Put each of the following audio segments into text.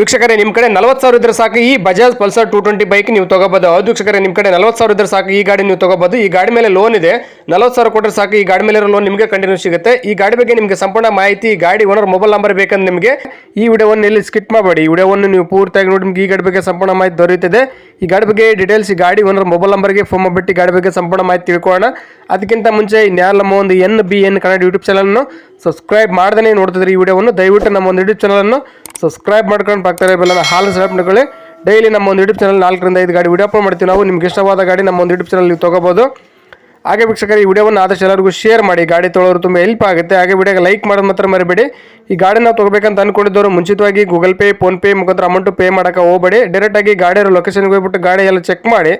ವೀಕ್ಷಕರೇ ನಿಮ್ಮ ಕಡೆ ನಲವತ್ತು ಸಾವಿರ ಇದ್ರೆ ಸಾಕು. ಈ Bajaj Pulsar two twenty bike ನೀವು ತಗೋಬಹುದು ಹೌದು ವೀಕ್ಷಕರೇ ನಿಮ್ಮ ಕಡೆ ನಲವತ್ತು ಸಾವಿರ ಇದ್ರೆ ಸಾಕು. ಈ ಗಾಡಿ ನೀವು ತಗೋಬಹುದು ಈ ಗಾಡಿ ಮೇಲೆ ಲೋನ್ ಇದೆ. ನಲವತ್ತು ಸಾವಿರ ಕೊಟ್ಟರೆ ಸಾಕು. ಈ ಗಾಡಿ ಮೇಲೆ ಲೋನ್ ನಿಮಗೆ ಕಂಟಿನ್ಯೂ ಸಿಗುತ್ತೆ. ಈ ಗಾಡಿ ಬಗ್ಗೆ ನಿಮಗೆ ಸಂಪೂರ್ಣ ಮಾಹಿತಿ ಗಾಡಿ ಓನರ್ ಮೊಬೈಲ್ ನಂಬರ್ ಬೇಕಂದ್ರೆ ನಿಮಗೆ ಈ ವಿಡಿಯೋವನ್ನು ಇಲ್ಲಿ ಸ್ಕಿಪ್ ಮಾಡಬೇಡಿ. ಈ ವಿಡಿಯೋವನ್ನು ನೀವು ಪೂರ್ತಿಯಾಗಿ ನೋಡಿ, ನಿಮಗೆ ಈ ಗಾಡಿ ಬಗ್ಗೆ ಸಂಪೂರ್ಣ ಮಾಹಿತಿ ದೊರೆಯುತ್ತದೆ. ಈ ಗಾಡಿ ಬಗ್ಗೆ ಡೀಟೇಲ್ಸ್ ಈ ಗಾಡಿ ಓನರ್ ಮೊಬೈಲ್ ನಂಬರ್ಗೆ ಫೋನ್ ಮಾಡಿಬಿಟ್ಟು ಗಾಡಿ ಬಗ್ಗೆ ಸಂಪೂರ್ಣ ಮಾಹಿತಿ ತಿಳ್ಕೊಳ್ಳೋಣ. ಅದಕ್ಕಿಂತ ಮುಂಚೆ ನ್ಯಾಲ್ ನಮ್ಮ ಒಂದು N B N Kannada YouTube ಚಾನಲನ್ನು ಸಬ್ಸ್ಕ್ರೈಬ್ ಮಾಡ್ದೇ ನೋಡ್ತಿದ್ರೆ ಈ ವಿಡಿಯೋವನ್ನು. ದಯವಿಟ್ಟು ನಮ್ಮ ಒಂದು ಯೂಟ್ಯೂಬ್ ಚಾನಲನ್ನು ಸಬ್ಸ್ಕ್ರೈಬ್ ಮಾಡ್ಕೊಂಡು ಪಕ್ಕದಲ್ಲಿ ಬೆಲ್ಲ ಹಾಲು ಸಬ್ಸ್ಕ್ರೈಬ್ ಮಾಡ್ಕೊಳ್ಳಿ. ಡೈಲಿ ನಮ್ಮ ಒಂದು ಯೂಟ್ಯೂಬ್ ಚಾನಲ್ ನಾಲ್ಕರಿಂದ ಐದು ಗಾಡಿ ವಿಡಿಯೋ ಅಪ್ಲೋಡ್ ಮಾಡ್ತೀವಿ. ನಾವು ನಿಮ್ಗೆ ಇಷ್ಟವಾದ ಗಾಡಿ ನಮ್ಮ ಒಂದು ಯೂಟ್ಯೂಬ್ ಚಾನಲ್ ನೀವು ತಗೋಬೋದು. ಹಾಗೆ ವೀಕ್ಷಕರು, ಈ ವಿಡಿಯೋವನ್ನು ಆದಷ್ಟು ಎಲ್ಲರಿಗೂ ಶೇರ್ ಮಾಡಿ. ಗಾಡಿ ತೊಳೋರು ತುಂಬ ಹೆಲ್ಪ್ ಆಗುತ್ತೆ. ಹಾಗೆ ವಿಡಿಯೋಗೆ ಲೈಕ್ ಮಾಡೋದು ಮಾತ್ರ ಮರಿಬೇಡಿ. ಈ ಗಾಡಿ ನಾವು ತೊಗೋಬೇಕಂತ ಅನ್ಕೊಂಡಿದ್ದವರು ಮುಂಚಿತವಾಗಿ ಗೂಗಲ್ ಪೇ ಫೋನ್ಪೇ ಮುಖಾಂತರ ಅಮೌಂಟು ಪೇ ಮಾಡೋಕೆ ಹೋಗಬೇಡಿ. ಡೈರೆಕ್ಟಾಗಿ ಗಾಡಿಯ ಲೊಕೇಶನ್ಗೆ ಹೋಗ್ಬಿಟ್ಟು ಗಾಡಿ ಎಲ್ಲ ಚೆಕ್ ಮಾಡಿ.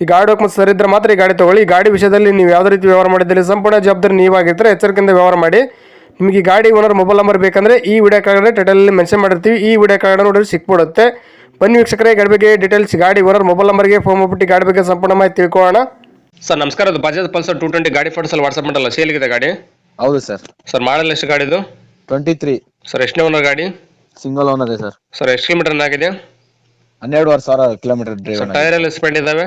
ಈ ಗಾಡಿ ಡಾಕ್ಯುಮೆಂಟ್ಸ್ ಸರಿ ಇದ್ರೆ ಮಾತ್ರ ಈ ಗಾಡಿ ತೊಗೊಳ್ಳಿ. ಈ ಗಾಡಿ ವಿಷಯದಲ್ಲಿ ನೀವು ಯಾವುದೇ ರೀತಿ ವ್ಯವಹಾರ ಮಾಡಿದ್ದಲ್ಲಿ ಸಂಪೂರ್ಣ ಜವಾಬ್ದಾರಿ ನೀವಾಗಿದ್ದರೆ ಎಚ್ಚರಿಕೆಯಿಂದ ವ್ಯವಹಾರ ಮಾಡಿ. ನಿಮಗೆ ಈ ಗಾಡಿ ಓನರ್ ಮೊಬೈಲ್ ನಂಬರ್ ಬೇಕಂದರೆ ಈ ವಿಡಿಯೋ ಕಾರ್ಡ್ ಟೈಟಲಲ್ಲಿ ಮೆನ್ಷನ್ ಮಾಡಿರ್ತೀವಿ. ಈ ವಿಡಿಯೋ ಕಾರ್ಡ್ ನೋಡಿದ್ರೆ ಸಿಕ್ಬಿಡುತ್ತೆ. ಬನ್ನಿ ವೀಕ್ಷಕರೇ ಗಾಡಿ ಬಗ್ಗೆ ಡೀಟೇಲ್ಸ್ ಗಾಡಿ ಓನರ್ ಮೊಬೈಲ್ ನಂಬರ್ಗೆ ಫೋನ್ ಮಾಡ್ಬಿಟ್ಟು ಗಾಡಿ ಬಗ್ಗೆ ಸಂಪೂರ್ಣ ಮಾಹಿತಿ ತಿಳ್ಕೊಳ್ಳೋಣ. ಸರ್ ನಮಸ್ಕಾರ. ಅದು ಬಜಾಜ್ ಪಲ್ಸರ್ ಟೂ ಟ್ವೆಂಟಿ ಗಾಡಿ ಫೋಟೋಸಲ್ಲಿ ವಾಟ್ಸಪ್ ಮಾಡಲ್ಲ ಇದೆ ಗಾಡಿ? ಹೌದು ಸರ್. ಸರ್ ಮಾಡಲ್ ಎಷ್ಟು ಗಾಡಿದು ಟ್ವೆಂಟಿ ತ್ರೀ ಸರ್ ಎಷ್ಟನೇ ಓನರ್ ಗಾಡಿ? ಸಿಂಗಲ್ ಓನರ್ ಇದೆ ಸರ್. ಸರ್ ಎಷ್ಟು ಕಿಲೋಮೀಟರ್ ಆಗಿದೆ? ಹನ್ನೆರಡುವರೆ ಸಾವಿರ ಕಿಲೋಮೀಟರ್ ಡ್ರೈವ್ ಸರ್ ಟೈರ್ ಎಲ್ಲ ಸ್ಪೆಂಡ್ ಇದಾವೆ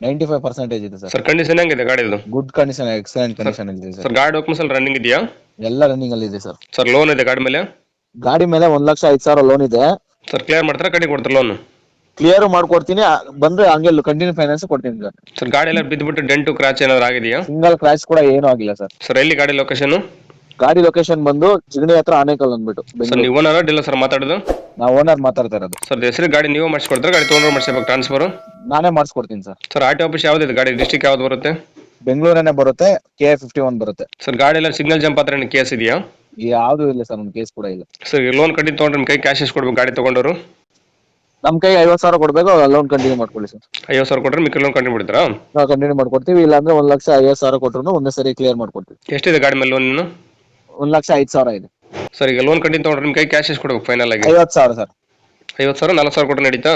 ನೈಂಟಿ ಫೈವ್ ಪರ್ಸೆಂಟೇಜ್ ಇದೆ ಸರ್. ಸರ್ ಕಂಡೀಷನ್ ಹೆಂಗಿದೆ ಗಾಡಿದು? ಗುಡ್ ಕಂಡೀಷನ್ ಎಕ್ಸಲೆಂಟ್ ಕಂಡೀಷನ್ ಇದೆ ಸರ್. ಸರ್ ಗಾಡಿ ಡಾಕ್ಯುಮೆಂಟ್ಸ್ ರನ್ನಿಂಗ್ ಇದೆಯಾ? ಎಲ್ಲ ರನ್ನಿಂಗ್ ಅಲ್ಲಿ ಇದೆ ಸರ್. ಸರ್ ಲೋನ್ ಇದೆ ಗಾಡಿ ಮೇಲೆ? ಗಾಡಿ ಮೇಲೆ ಒಂದ್ ಲಕ್ಷ ಐದು ಸಾವಿರ ಲೋನ್ ಇದೆ. ಸರ್ ಕ್ಲಿಯರ್ ಮಾಡ್ತಾರೆ ಕಡಿಮೆ ಕೊಡ್ತಾರೆ ಲೋನ್ ಕ್ಲಿಯರ್ ಮಾಡ್ಕೊಡ್ತೀನಿ ಆ, ಬಂದ್ರೆ ಹಂಗೆ ಕಂಟಿನ್ಯೂ ಫೈನಾನ್ಸ್ ಕೊಡ್ತೀನಿ ಸರ್. ಸರ್ ಗಾಡಿ ಎಲ್ಲ ಬಿದ್ದುಬಿಟ್ಟು ಡೆಂಟು ಕ್ರಾಚ್ ಏನಾದ್ರು ಆಗಿದೆಯಾ? ಸಿಂಗಲ್ ಕ್ರಾಶ್ ಕೂಡ ಏನೂ ಆಗಿಲ್ಲ ಸರ್. ಸರ್ ಎಲ್ಲಿ ಗಾಡಿ ಲೊಕೇಶನ್ ಗಾಡಿ ಲೊಕೇಶನ್ ಬಂದು ಜಿಗಣಿ ಹತ್ರ ಆನೇಕಲ್ ಅಂದ್ಬಿಟ್ಟು ಸರ್ ಬೆಂಗಳೂರು. ನೀವು ಓನರ್ ಡೀಲರ್ ಸರ್ ಮಾತಾಡೋದು? ನಾವು ಓನರ್ ಮಾತಾಡ್ತಾ ಇರೋದು. ಸರ್ ಹೆಸರು ಗಾಡಿ ನೀವು ಮಾಡಿಸ್ಕೊಡ್ತಾರೆ? ಗಾಡಿ ತೊಗೊಂಡ್ರೆ ಮಾಡಿಸ್ಬೇಕು ಟ್ರಾನ್ಸ್ಫರ್ ನಾನೇ ಮಾಡಿಸ್ಕೊಡ್ತೀನಿ sir. Sir R T office ಇದೆ ಗಾಡಿ ಡಿಸ್ಟಿಕ್ ಯಾವ್ದು ಬರುತ್ತೆ? ಬೆಂಗಳೂರನ್ನೇ ಬರುತ್ತೆ ಕೆ ಫಿಫ್ಟಿ ಒನ್ ಬರುತ್ತೆ. ಸರ್ ಗಾಡಿ ಎಲ್ಲ ಸಿಗ್ನಲ್ ಜಂಪ್ ಹತ್ರ ಕೇಸ್ ಇದೆಯಾ? ಯಾವ್ದು ಇಲ್ಲ ಸರ್ ಒಂದು ಕೇಸ್ ಕೂಡ ಇಲ್ಲ. ಸರ್ ಲೋನ್ ಕಟ್ಟಿ ತೊಗೊಂಡ್ರೆ ನಿಮ್ಮ ಕೈ ಕ್ಯಾಶ್ ಎಷ್ಟು ಕೊಡ್ಬೇಕು ಗಾಡಿ ತಗೊಂಡವರು ನಮ್ ಕೈ ಐವತ್ ಸಾವಿರ ಕೊಡ್ಬೇಕು ಲೋನ್ ಕಂಟಿನ್ಯೂ ಮಾಡ್ಕೊಳ್ಳಿ ಸರ್. ಐವತ್ತು ಸಾವಿರ ಕೊಟ್ಟರೆ ಮಿಕ್ಕ ಲೋನ್ ಕಂಟಿನ್ಯೂ ಬಿಡ್ತಾರಾ ನಾವು ಕಂಟಿನ್ಯೂ ಮಾಡ್ಕೊಡ್ತೀವಿ ಇಲ್ಲಾಂದ್ರೆ ಒಂದ್ ಲಕ್ಷ ಐವತ್ ಸಾವಿರ ಕೊಟ್ರು ಒಂದೇ ಸರಿ ಕ್ಲಿಯರ್ ಮಾಡ್ಕೊಡ್ತೀವಿ. ಎಷ್ಟಿದೆ ಗಾಡಿ ಮೇಲೆ ಲೋನ್ ಒಂದ್ ಲಕ್ಷ ಐದ್ ಸಾವಿರ ಇದೆ. ಸರ್ ಈಗ ಲೋನ್ ಕಂಡಿನ್ ತೊಗೊಂಡ್ರೆ ನಿಮ್ಮ ಕೈ ಕ್ಯಾಶ್ ಎಷ್ಟು ಕೊಡ್ಬೇಕು ಫೈನಲ್ ಆಗಿ? ಐವತ್ ಸಾವಿರ ಸರ್. ಐವತ್ತು ಸಾವಿರ ನಲ್ವತ್ತು ಸಾವಿರ ಕೊಟ್ಟು ನಡೀತಾ?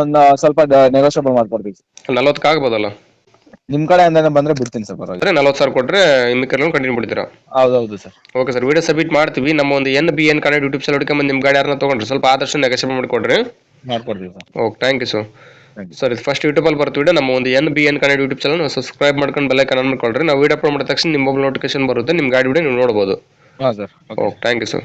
ಒಂದ್ ಸ್ವಲ್ಪ ನೆಗೋಷಿಯಬಲ್ ಮಾಡ್ಕೊಡ್ತೀವಿ ನಲ್ವತ್ತಕ್ಕೆ ಆಗ್ಬೋದಲ್ಲ? ನಿಮ್ ಕಡೆ ಅಂದ್ರೆ ಬಂದ್ರೆ ಬಿಡ್ತೀನಿ ಸರ್ ಪರವಾಗಿಲ್ಲ. ಅಂದರೆ ನಲ್ವತ್ತು ಸಾವಿರ ಕೊಟ್ಟರೆ ಮಿಕ್ಕಿ ಲೋನ್ ಕಂಟಿನ್ಯೂ ಬಿಡ್ತೀರಾ ಹೌದು sir. Okay sir video submit ಮಾಡ್ತೀವಿ. ನಮ್ಮ ಒಂದು N B N Kannada YouTube ಸಲ್ ನಿಮ್ಮ ಗಾಡಿ ಯಾರನ್ನ ತೊಗೊಂಡ್ರೆ ಸ್ವಲ್ಪ ಆದಷ್ಟು ನೆಗೋಷಿಯೇಟ್ ಮಾಡಿಕೊಡ್ರಿ. ಮಾಡ್ಕೊಡ್ತೀವಿ sir. Okay thank you sir thank first YouTube ಅಲ್ಲಿ ಫಸ್ಟ್ ಯೂಟ್ಯೂಬಲ್ಲಿ ಬರ್ತೀವಿ ವಿಡಿಯೋ ನಮ್ಮ ಒಂದು N B N Kannada YouTube channel subscribe ಮಾಡ್ಕೊಂಡು ಬೆಲ್ಲ ಕನೆಕ್ಟ್ ಮಾಡ್ಕೊಳ್ರಿ ನಾವು ವಿಡಿಯೋ ಅಪ್ಲೋಡ್ ಮಾಡಿದ ತಕ್ಷಣ ನಿಮ್ಮ ಮೊಬೈಲ್ ನೋಟಿಫಿಕೇಶನ್ ಬರುತ್ತೆ. ನಿಮ್ಮ ಗಾಡಿ ವಿಡಿಯೋ ನೀವು ನೋಡ್ಬೋದು. ಹಾ sir okay thank you sir